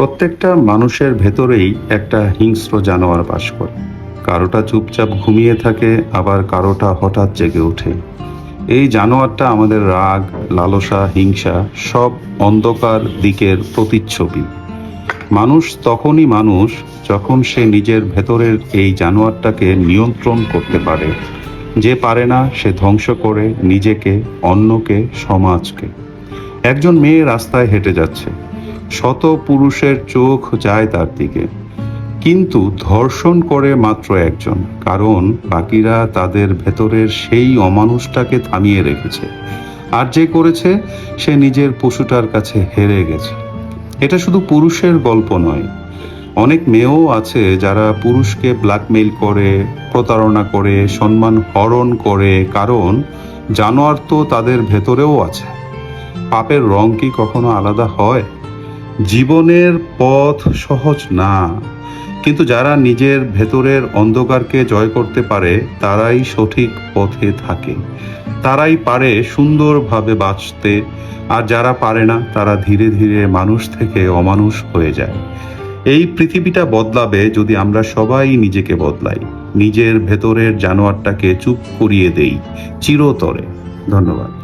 প্রত্যেকটা মানুষের ভেতরেই একটা হিংস্র জানোয়ার বাস করে। কারোটা চুপচাপ ঘুমিয়ে থাকে, আবার কারোটা হঠাৎ জেগে ওঠে। এই জানোয়ারটা আমাদের রাগ, লালসা, হিংসা সব অন্ধকার দিকের প্রতিচ্ছবি। মানুষ তখনই মানুষ যখন সে নিজের ভেতরের এই জানোয়ারটাকে নিয়ন্ত্রণ করতে পারে। যে পারে না, সে ধ্বংস করে নিজেকে, অন্যকে, সমাজকে। একজন মেয়ে রাস্তায় হেঁটে যাচ্ছে। শত পুরুষের চোখ যায় তার দিকে। কিন্তু ধর্ষণ করে মাত্র একজন, কারণ বাকিরা তাদের ভেতরের সেই অমানুষটাকে থামিয়ে রেখেছে। আর যে করেছে, সে নিজের পশুটার কাছে হেরে গেছে। এটা শুধু পুরুষের গল্প নয়। অনেক মেয়েও আছে যারা পুরুষকে ব্ল্যাকমেইল করে, প্রতারণা করে, সম্মান হরণ করে, কারণ জানোয়ার তো তাদের ভেতরেও আছে। পাপের রং কি কখনো আলাদা হয়? জীবনের পথ সহজ না। কিন্তু যারা নিজের ভেতরের অন্ধকারকে জয় করতে পারে, তারাই সঠিক পথে থাকে। তারাই পারে সুন্দরভাবে বাঁচতে, আর যারা পারে না, তারা ধীরে ধীরে মানুষ থেকে অমানুষ হয়ে যায়। এই পৃথিবীটা বদলাবে যদি আমরা সবাই নিজেকে বদলাই। নিজের ভেতরের জানোয়ারটাকে চুপ করিয়ে দেই, চিরতরে। ধন্যবাদ।